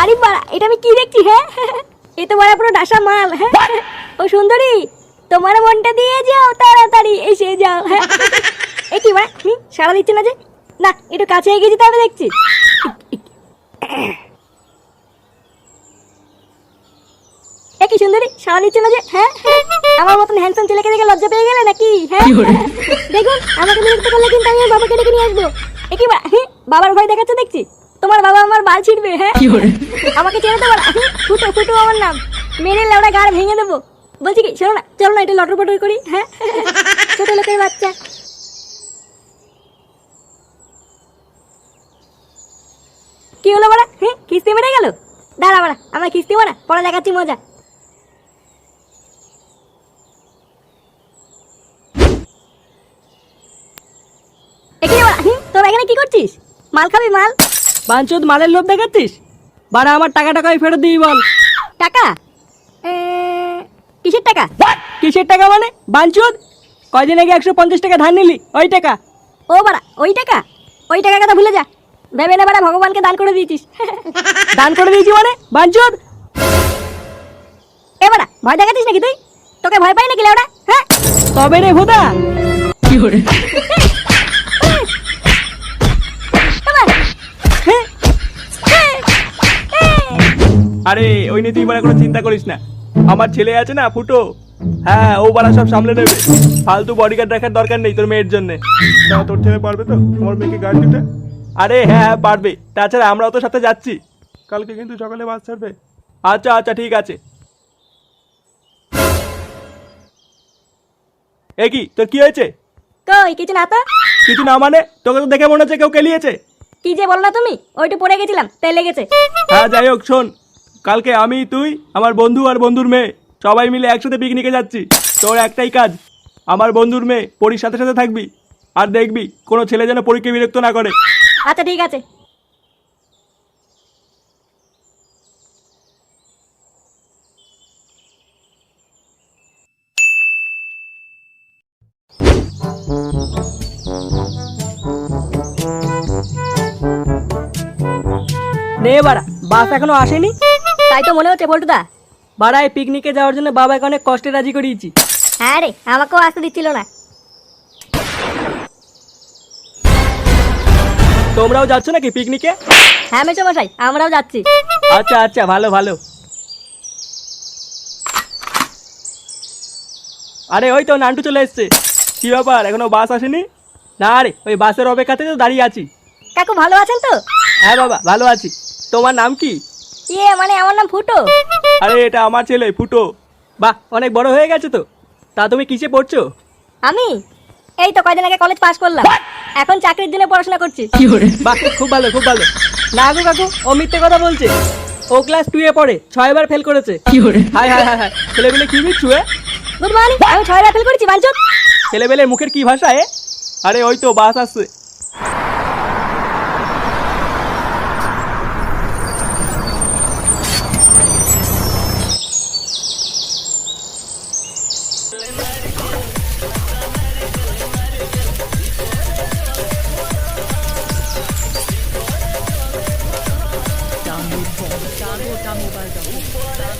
আরে বাড়া এটা আমি কি দেখছি হ্যাঁ? এ তো বড় পুরো ডাসা মাল হ্যাঁ? ও সুন্দরী তোমার মনটা দিয়ে যাও তাড়াতাড়ি এসে যাও হ্যাঁ? এ কি বাড়া হুম? সারা দিচ্ছে না যে? না একটু কাছে এগিয়ে যেতে হবে দেখছি। এ কি সুন্দরী সারা দিচ্ছে না যে? হ্যাঁ? আমার মতন হ্যান্ডসাম ছেলেকে দেখে লজ্জা পেয়ে গেলে নাকি? হ্যাঁ? দেখুন আমাকে বিরক্ত করলে কিন্তু আমি বাবাকে ডেকে নিয়ে আসব। এ কি বাবার ভয় দেখাচ্ছে দেখছি। তোমার বাবা আমার বাল ছিড়বে হ্যাঁ? আমাকে ছেড়ে দেবো না ফুটো ফুটো আমার নাম। মেরে লেওড়া গাড় ভেঙে দেবো। বলছি কি শোনো না চলো না একটু লটর পটর করি হ্যাঁ? ছোট লোকের বাচ্চা। কি হলো বাড়া? হ্যাঁ কিস্তি মেরে গেল? দাঁড়া বাড়া আমার কিস্তি মারা পরে দেখাচ্ছি মজা। একে তোরা এখানে কি করছিস? মাল খাবি মাল? বাঞ্চোদ মালের লোভ দেখাচ্ছিস? বাড়া আমার টাকা টাকাই ফেরত দিই বল। টাকা? এ, কিসের টাকা? কিসের টাকা মানে? বাঞ্চোদ কয়দিন আগে একশো পঞ্চাশ টাকা ধার নিলি? ওই টাকা। ও বাড়া ওই টাকা? ওই টাকা কথা ভুলে যা। ভেবে না বাড়া ভগবানকে দান করে দিয়েছিস। দান করে দিয়েছি মানে? বাঞ্চোদ! এ বাড়া ভয় দেখাচ্ছিস নাকি তুই? তোকে ভয় পাই নাকি লেওড়া হ্যাঁ? তবে রে ভোদা এবার। আরে ওই নিয়ে তুই মানে কোনো চিন্তা করিস না। আমার ছেলে আছে না ফুটো। হ্যাঁ ও বারা সব সামলে নেবে। ফালতু বডিগার্ড রাখার দরকার নেই তোর মেয়ের জন্য। তোর ছেলে পারবে তো? আমার মেয়েকে গার্ড দিতে? আরে হ্যাঁ হ্যাঁ পারবে। তাছাড়া আমরাও তো সাথে যাচ্ছি। কালকে কিন্তু সকালে বাস ছাড়বে। আচ্ছা আচ্ছা ঠিক আছে। এ কি তোর কি হয়েছে? কই কিছু না তো। কিছু না মানে? তোকে তো দেখে মনে হচ্ছে কেউ কেলিয়েছে। কি যে বলো না তুমি? ওইটু পড়ে গেছিলাম তাই লেগেছে। হ্যাঁ যাই হোক শোন। কালকে আমি তুই আমার বন্ধু আর বন্ধুর মেয়ে সবাই মিলে একসাথে পিকনিকে যাচ্ছি। তোর একটাই কাজ আমার বন্ধুর মেয়ে পরীর সাথে সাথে থাকবি আর দেখবি কোনো ছেলে যেন পরীকে বিরক্ত না করে। আচ্ছা ঠিক আছে। নে বাড়া বাস এখনও আসেনি? তাই তো মনে হচ্ছে পল্টুদা বাড়ায় পিকনিকে যাওয়ার জন্য বাবাকে অনেক কষ্টে রাজি করিয়েছি। হ্যাঁ রে আমাকেও আসতে দিচ্ছিল না। তোমরাও যাচ্ছ নাকি পিকনিকে হ্যাঁ মেচো মশাই আমরাও যাচ্ছি। আচ্ছা আচ্ছা ভালো ভালো। আরে ওই তো নান্টু চলে এসছে। কি ব্যাপার এখনও বাস আসেনি? না রে ওই বাসের অপেক্ষাতে তো দাঁড়িয়ে আছি। কাকু ভালো আছেন তো? হ্যাঁ বাবা ভালো আছি। তোমার নাম কি? ইয়ে মানে আমার নাম ফুটো? আরে এটা আমার ছেলে ফুটো। বাহ অনেক বড় হয়ে গেছে তো। তা তুমি কিসে পড়ছো? আমি? এই তো কয়দিন আগে কলেজ পাস করলাম। এখন চাকরির জন্য পড়াশোনা করছি। বাহ খুব ভালো খুব ভালো। না গো কাকু ও মিথ্যে কথা বলছে। ও ক্লাস টু এ পড়ে ছয়বার ফেল করেছে। হাই হাই হাই হাই ছেলেবেলে কি মিচ্ছু এ? Good morning. আমি ছয় রাফেল করেছি বাঞ্চত ছেলেবেলের মুখের কি ভাষা এ? আরে ওই তো বাস আসছে।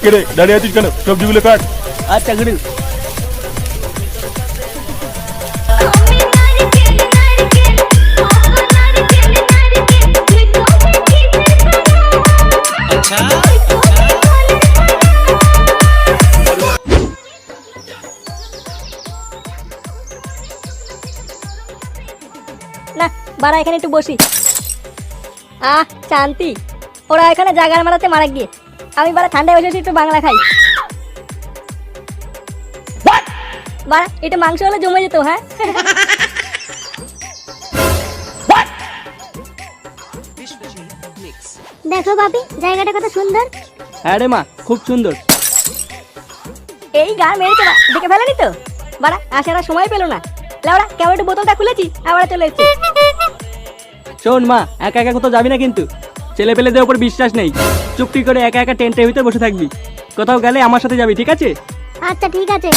কেরে দাঁড়িয়ে আছিস কেন সবজিগুলো কাট আচ্ছা না বাড়া এখানে একটু বসি আহ শান্তি ওরা এখানে জাগার মারাতে মারা গিয়ে আমি বাড়া ঠান্ডায় বসে বসে একটু বাংলা খাই। বাড়া এটা মাংস হলে জমে যেত হ্যাঁ? দেখো বাপি জায়গাটা কত সুন্দর। হ্যাঁ রে মা খুব সুন্দর। এই গান মেরেছে বা দেখে ফেলেনি তো? বাড়া আসার আর সময় পেল না। লাউড়া কেমন একটু বোতলটা খুলেছি আবার চলে এসেছে। শোন মা একা একা কোথাও যাবি না কিন্তু। ছেলে পেলেদের উপর বিশ্বাস নেই। চুপটি করে একা একা টেন্টের ভিতরে বসে থাকবি। কোথাও গেলে আমার সাথে যাবি ঠিক আছে? আচ্ছা ঠিক আছে।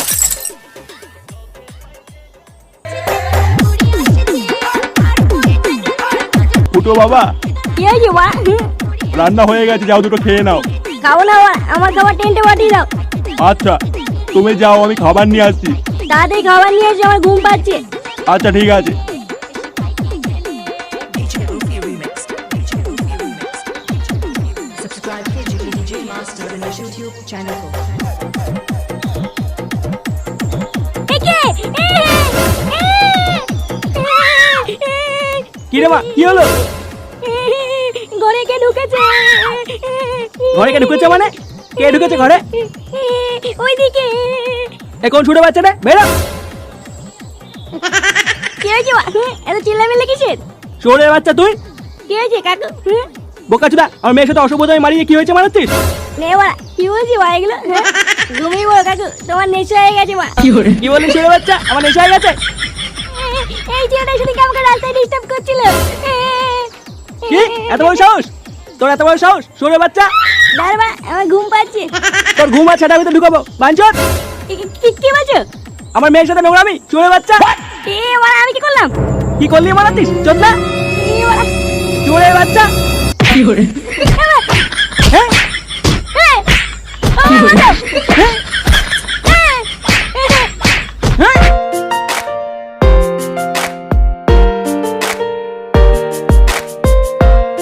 ফুটো বাবা। কি হয়েছে বা রান্না হয়ে গেছে যাও দুটো খেয়ে নাও। খাব না বাবা আমার খাবার টেন্টে পাঠিয়ে দাও। আচ্ছা তুমি যাও আমি খাবার নিয়ে আসছি। তাড়াতাড়ি খাবার নিয়ে এসে আমার ঘুম পাচ্ছে। আচ্ছা ঠিক আছে। Subscribe to DJ Master in the YouTube channel. একে কি রে মা কি হলো? ঘরে কে ঢুকেছে? ঘরে কে ঢুকেছে মানে? কে ঢুকেছে ঘরে? ওইদিকে। এ কোন ছুটে বাচ্চা রে বেরো কি হয়েছে? এত চিল্লামিল্লি কিসের? চোরের বাচ্চা তুই। কি হয়েছে কাকু? বোকা চুদা আমার মেয়ের সাথে অসভ্যতা মারিয়ে কি হয়েছে মারাচ্ছিস নে বাড়া কি বলছি মা এগুলো? হ্যাঁ? ঘুমিয়ে বলো কাকু তোমার নেশা হয়ে গেছে মা। কি বললি চোরের বাচ্চা? আমার নেশা হয়ে গেছে? এই ছেলেটা শুধু আমাকে রাস্তায় ডিস্টার্ব করছিল। কি? এত বড় সাহস? তোর এত বড় সাহস? চোরের বাচ্চা। দাঁড়া আমার ঘুম পাচ্ছে। তোর ঘুম আছে সেটা ভিতরে ঢুকাবো। বাঞ্চত কি- কি- কি বলছো? আমার মেয়ের সাথে নোংরামি। চোরের বাচ্চা। এ বাড়া আমি কি করলাম? কি করলি মারাতিস এ বাড়া চোরের বাচ্চা। এ বাড়া,